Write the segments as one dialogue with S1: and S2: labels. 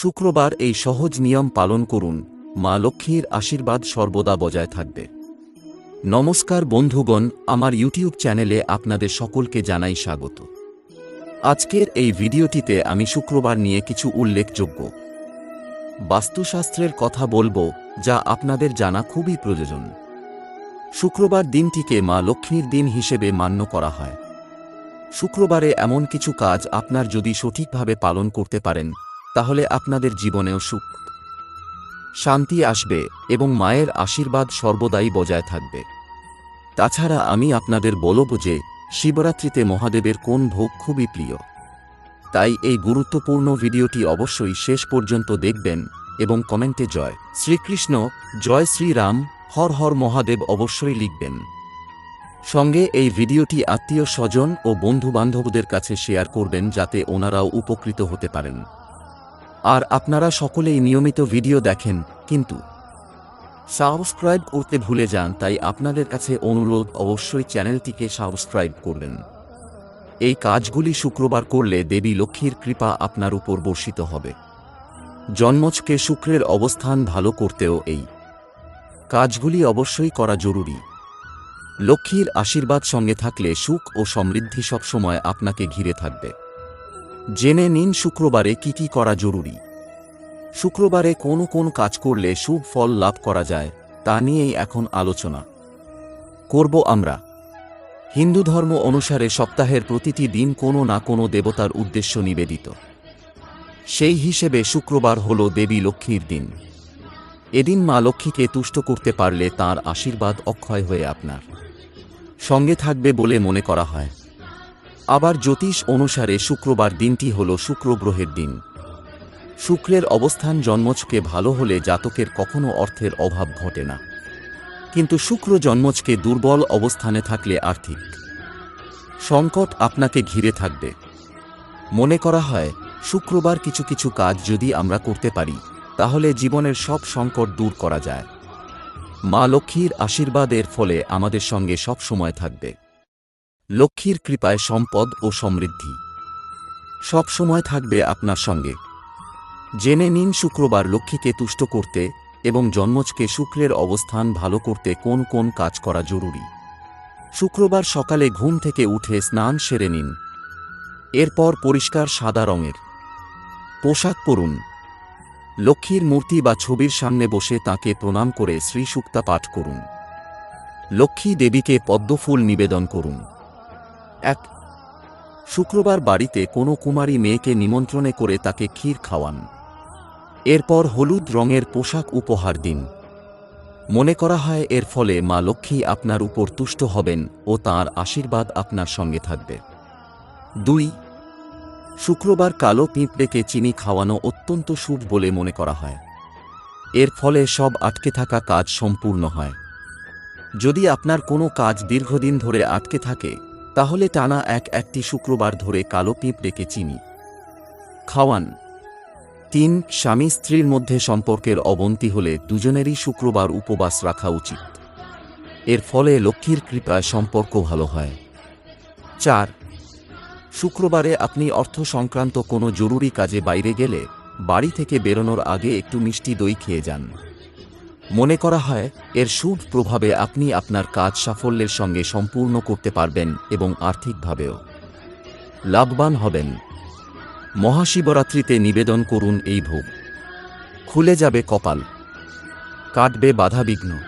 S1: শুক্রবার এই সহজ নিয়ম পালন করুন। মা লক্ষ্মীর আশীর্বাদ সর্বদা বজায় থাকবে। নমস্কার বন্ধুগণ, আমার ইউটিউব চ্যানেলে আপনাদের সকলকে জানাই স্বাগত। আজকের এই ভিডিওটিতে আমি শুক্রবার নিয়ে কিছু উল্লেখযোগ্য বাস্তুশাস্ত্রের কথা বলব, যা আপনাদের জানা খুবই প্রয়োজন। শুক্রবার দিনটিকে মা লক্ষ্মীর দিন হিসেবে মান্য করা হয়। শুক্রবারে এমন কিছু কাজ আপনার যদি সঠিকভাবে পালন করতে পারেন তাহলে আপনাদের জীবনেও সুখ। শান্তি আসবে এবং মায়ের আশীর্বাদ সর্বদাই বজায় থাকবে। তাছাড়া আমি আপনাদের বলব যে, শিবরাত্রিতে মহাদেবের কোন ভোগ খুবই প্রিয়। তাই এই গুরুত্বপূর্ণ ভিডিওটি অবশ্যই শেষ পর্যন্ত দেখবেন এবং কমেন্টে জয় শ্রীকৃষ্ণ, জয় শ্রীরাম, হর হর মহাদেব অবশ্যই লিখবেন। সঙ্গে এই ভিডিওটি আত্মীয় স্বজন ও বন্ধু বান্ধবদের কাছে শেয়ার করবেন যাতে ওনারাও উপকৃত হতে পারেন। আর আপনারা সকলেই নিয়মিত ভিডিও দেখেন, কিন্তু সাবস্ক্রাইব করতে ভুলে যান, তাই আপনাদের কাছে অনুরোধ, অবশ্যই চ্যানেলটিকে সাবস্ক্রাইব করবেন। এই কাজগুলি শুক্রবার করলে দেবী লক্ষ্মীর কৃপা আপনার উপর বর্ষিত হবে। জন্মজকে শুক্রের অবস্থান ভালো করতেও এই কাজগুলি অবশ্যই করা জরুরি। লক্ষ্মীর আশীর্বাদ সঙ্গে থাকলে সুখ ও সমৃদ্ধি সবসময় আপনাকে ঘিরে থাকবে। জেনে নিন শুক্রবারে কি কি করা জরুরি। শুক্রবারে কোন কোন কাজ করলে শুভ ফল লাভ করা যায়, তা নিয়েই এখন আলোচনা। করব আমরা। হিন্দু ধর্ম অনুসারে সপ্তাহের প্রতিটি দিন কোনো না কোনো দেবতার উদ্দেশ্য নিবেদিত। সেই হিসেবে শুক্রবার হল দেবী লক্ষ্মীর দিন। এদিন মা লক্ষ্মীকে তুষ্ট করতে পারলে তার আশীর্বাদ অক্ষয় হয়ে আপনার সঙ্গে থাকবে বলে মনে করা হয়। আবার জ্যোতিষ অনুসারে শুক্রবার দিনটি হল শুক্র গ্রহের দিন। শুক্রের অবস্থান জন্মজকে ভালো হলে জাতকের কখনো অর্থের অভাব ঘটে না। কিন্তু শুক্র জন্মজকে দুর্বল অবস্থানে থাকলে আর্থিক সংকট আপনাকে ঘিরে থাকবে। মনে করা হয়, শুক্রবার কিছু কিছু কাজ যদি আমরা করতে পারি, তাহলে জীবনের সব সংকট দূর করা যায়। মা লক্ষ্মীর আশীর্বাদের ফলে আমাদের সঙ্গে সব সময় থাকবে। লক্ষ্মীর কৃপায় সম্পদ ও সমৃদ্ধি। সব সময় থাকবে আপনার সঙ্গে। জেনে নিন শুক্রবার লক্ষ্মীকে তুষ্ট করতে এবং জন্মজকে শুক্রের অবস্থান ভালো করতে কোন কোন কাজ করা জরুরি। শুক্রবার সকালে ঘুম থেকে উঠে স্নান সেরে নিন। এরপর পরিষ্কার সাদা রঙের পোশাক পরুন। লক্ষ্মীর মূর্তি বা ছবির সামনে বসে তাকে প্রণাম করে শ্রীসুক্তা পাঠ করুন। লক্ষ্মী দেবীকে পদ্মফুল নিবেদন করুন। এক শুক্রবার বাড়িতে কোনো কুমারী মেয়েকে নিমন্ত্রণে করে তাকে ক্ষীর খাওয়ান। এরপর হলুদ রঙের পোশাক উপহার দিন। মনে করা হয়, এর ফলে মা লক্ষ্মী আপনার উপর তুষ্ট হবেন ও তার আশীর্বাদ আপনার সঙ্গে থাকবে। দুই, শুক্রবার কালো পিঁপড়েকে চিনি খাওয়ানো অত্যন্ত শুভ বলে মনে করা হয়। এর ফলে সব আটকে থাকা কাজ সম্পূর্ণ হয়। যদি আপনার কোনো কাজ দীর্ঘদিন ধরে আটকে থাকে তাহলে টানা এক একটি শুক্রবার ধরে কালো পিঁপড়েকে চিনি। খাওয়ান। তিন, স্বামী স্ত্রীর মধ্যে সম্পর্কের অবনতি হলে দুজনেরই শুক্রবার উপবাস রাখা উচিত। এর ফলে লক্ষ্মীর কৃপায় সম্পর্ক ভালো হয়। চার, শুক্রবারে আপনি অর্থ সংক্রান্ত কোনো জরুরি কাজে বাইরে গেলে বাড়ি থেকে বেরোনোর আগে একটু মিষ্টি দই খেয়ে যান। মনে করা হয়, এর শুভ প্রভাবে আপনি আপনার কাজ সাফল্যের সঙ্গে সম্পূর্ণ করতে পারবেন এবং আর্থিকভাবেও লাভবান হবেন। মহাশিবরাত্রিতে নিবেদন করুন এই ভোগ। খুলে যাবে কপাল। কাটবে বাধাবিঘ্ন।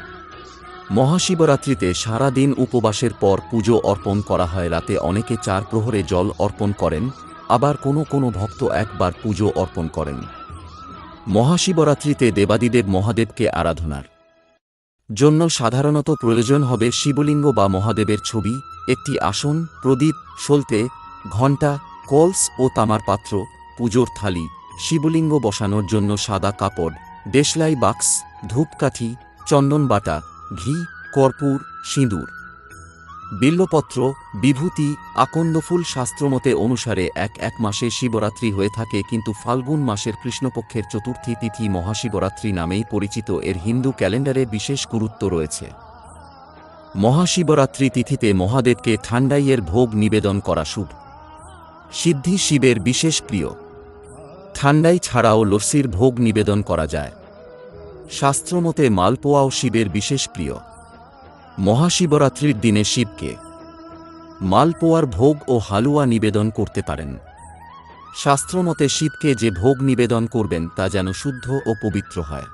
S1: মহাশিবরাত্রিতে সারা দিন উপবাসের পর পুজো অর্পণ করা হয়, রাতে অনেকে চার প্রহরে জল অর্পণ করেন, আবার কোনো কোনো ভক্ত একবার পুজো অর্পণ করেন। মহাশিবরাত্রিতে দেবাদিদেব মহাদেবকে আরাধনার জন্য সাধারণত প্রয়োজন হবে শিবলিঙ্গ বা মহাদেবের ছবি, একটি আসন, প্রদীপ, সলতে, ঘণ্টা, কলস ও তামার পাত্র, পুজোর থালি, শিবলিঙ্গ বসানোর জন্য সাদা কাপড়, দেশলাই বাক্স, ধূপকাঠি, চন্দন বাটা, ঘি, কর্পূর, সিঁদুর। বিল্লপত্র, বিভূতি আকন্দফুল শাস্ত্রমতে অনুসারে এক এক মাসে শিবরাত্রি হয়ে থাকে কিন্তু ফাল্গুন মাসের কৃষ্ণপক্ষের চতুর্থী তিথি মহাশিবরাত্রি নামেই পরিচিত এর হিন্দু ক্যালেন্ডারে বিশেষ গুরুত্ব রয়েছে। মহাশিবরাত্রি তিথিতে মহাদেবকে ঠান্ডাইয়ের ভোগ নিবেদন করা শুভ। সিদ্ধি শিবের বিশেষ প্রিয়। ঠান্ডাই ছাড়াও লস্যির ভোগ নিবেদন করা যায়। শাস্ত্রমতে মালপোয়াও শিবের বিশেষ প্রিয়। মহাশিবরাত্রির দিনে শিবকে মালপোয়ার ভোগ ও হালুয়া নিবেদন করতে পারেন। শাস্ত্রমতে শিবকে যে ভোগ নিবেদন করবেন তা যেন শুদ্ধ ও পবিত্র হয়।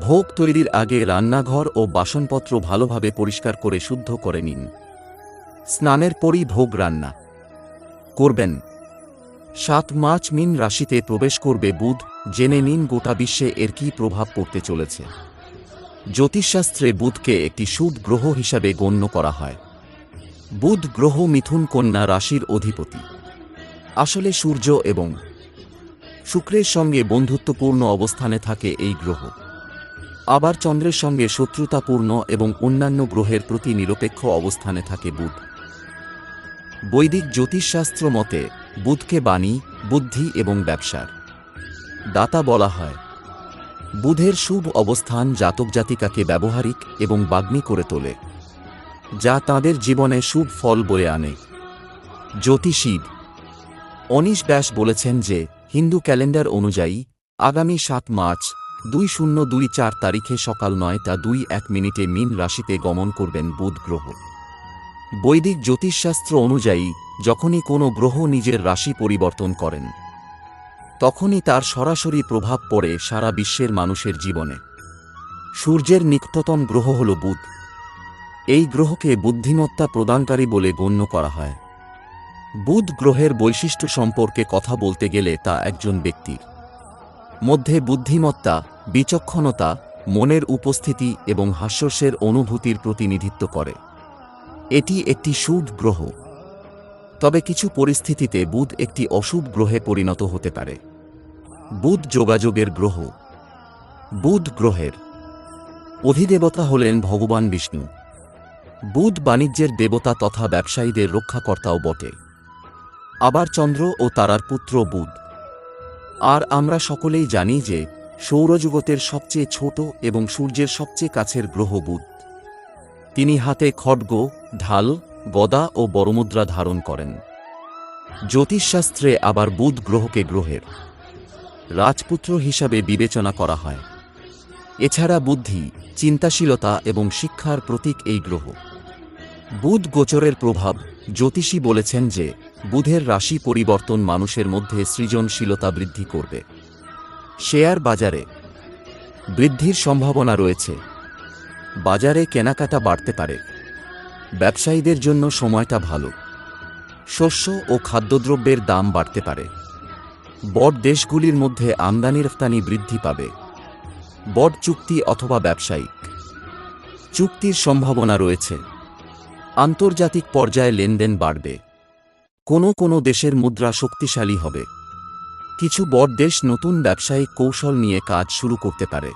S1: ভোগ তৈরির আগে রান্নাঘর ও বাসনপত্র ভালোভাবে পরিষ্কার করে শুদ্ধ করে নিন। স্নানের পরই ভোগ রান্না করবেন। সাত মার্চ মিন রাশিতে প্রবেশ করবে বুধ, জেনে নিন গোটা বিশ্বে এর কী প্রভাব পড়তে চলেছে। জ্যোতিষশাস্ত্রে বুধকে একটি শুভ গ্রহ হিসাবে গণ্য করা হয়। বুধ গ্রহ মিথুন কন্যা রাশির অধিপতি। আসলে সূর্য এবং শুক্রের সঙ্গে বন্ধুত্বপূর্ণ অবস্থানে থাকে এই গ্রহ। আবার চন্দ্রের সঙ্গে শত্রুতাপূর্ণ এবং অন্যান্য গ্রহের প্রতি নিরপেক্ষ অবস্থানে থাকে বুধ। বৈদিক জ্যোতিষশাস্ত্র মতে, বুধকে বাণী, বুদ্ধি এবং ব্যবসার। দাতা বলা হয় বুধের শুভ অবস্থান জাতক জাতিকাকে ব্যবহারিক এবং বাগ্মী করে তোলে, যা তাদের জীবনে শুভ ফল বয়ে আনে। জ্যোতিষীব অনিশ ব্যাস বলেছেন যে, হিন্দু ক্যালেন্ডার অনুযায়ী, আগামী সাত মার্চ দুই শূন্য দুই চার তারিখে সকাল নয়টা দুই এক মিনিটে মিন রাশিতে গমন করবেন বুধ গ্রহ। বৈদিক জ্যোতিষশাস্ত্র অনুযায়ী, যখনই কোনো গ্রহ নিজের রাশি পরিবর্তন করেন তখনই তার সরাসরি প্রভাব পড়ে সারা বিশ্বের মানুষের জীবনে। সূর্যের নিকটতম গ্রহ হল বুধ। এই গ্রহকে বুদ্ধিমত্তা প্রদানকারী বলে গণ্য করা হয়। বুধ গ্রহের বৈশিষ্ট্য সম্পর্কে কথা বলতে গেলে তা একজন ব্যক্তির। মধ্যে বুদ্ধিমত্তা, বিচক্ষণতা, মনের উপস্থিতি এবং হাস্যস্যের অনুভূতির প্রতিনিধিত্ব করে। এটি একটি শুভ গ্রহ। তবে কিছু পরিস্থিতিতে বুধ একটি অশুভ গ্রহে পরিণত হতে পারে। বুধ যোগাযোগের গ্রহ। বুধ গ্রহের। অধিদেবতা হলেন ভগবান বিষ্ণু। বুধ বাণিজ্যের দেবতা তথা ব্যবসায়ীদের রক্ষাকর্তাও বটে। আবার চন্দ্র ও তারার পুত্র বুধ। আর আমরা সকলেই জানি যে সৌরজগতের সবচেয়ে ছোট এবং সূর্যের সবচেয়ে কাছের গ্রহ বুধ। তিনি হাতে খড়গ, ঢাল গদা ও বড়মুদ্রা ধারণ করেন। জ্যোতিষশাস্ত্রে আবার বুধ গ্রহকে গ্রহের রাজপুত্র হিসাবে বিবেচনা করা হয়। এছাড়া বুদ্ধি, চিন্তাশীলতা এবং শিক্ষার প্রতীক এই গ্রহ। বুধ গোচরের প্রভাব জ্যোতিষী বলেছেন যে, বুধের রাশি পরিবর্তন মানুষের মধ্যে সৃজনশীলতা বৃদ্ধি করবে। শেয়ার বাজারে বৃদ্ধির সম্ভাবনা রয়েছে। বাজারে কেনাকাটা বাড়তে পারে। ব্যবসায়ীদের জন্য সময়টা ভালো। শস্য ও খাদ্যদ্রব্যের দাম বাড়তে পারে। বড় দেশগুলির মধ্যে আমদানি রফতানি বৃদ্ধি পাবে। বড় চুক্তি অথবা ব্যবসায়িক। চুক্তির সম্ভাবনা রয়েছে। আন্তর্জাতিক পর্যায়ে লেনদেন বাড়বে। কোনো কোনো দেশের মুদ্রা শক্তিশালী হবে। কিছু বড় দেশ নতুন ব্যবসায়িক কৌশল নিয়ে কাজ শুরু করতে পারে।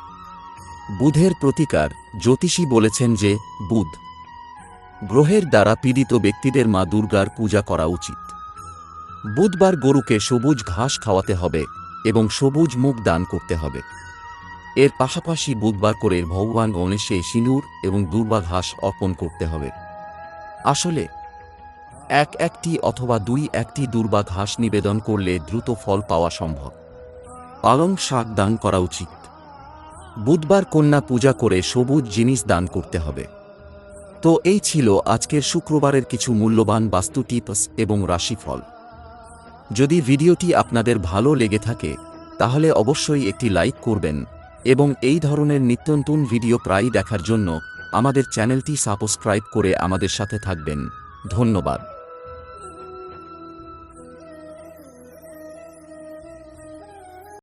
S1: বুধের প্রতিকার জ্যোতিষী বলেছেন যে, বুধ গ্রহের দ্বারা পীড়িত ব্যক্তিদের মা দুর্গার পূজা করা উচিত। বুধবার গরুকে সবুজ ঘাস খাওয়াতে হবে এবং সবুজ মুখ দান করতে হবে। এর পাশাপাশি বুধবার করে ভগবান গণেশে সিঁদুর এবং দুর্বা ঘাস অর্পণ করতে হবে। আসলে, এক একটি অথবা দুই একটি দুর্বা ঘাস নিবেদন করলে দ্রুত ফল পাওয়া সম্ভব। পালং শাক দান করা উচিত। বুধবার কন্যা পূজা করে সবুজ জিনিস দান করতে হবে। তো এই ছিল আজকের শুক্রবারের কিছু মূল্যবান বাস্তু টিপস এবং রাশিফল। যদি ভিডিওটি আপনাদের ভালো লেগে থাকে, তাহলে অবশ্যই একটি লাইক করবেন এবং এই ধরনের নিত্যনতুন ভিডিও প্রায়ই দেখার জন্য আমাদের চ্যানেলটি সাবস্ক্রাইব করে আমাদের সাথে থাকবেন। ধন্যবাদ।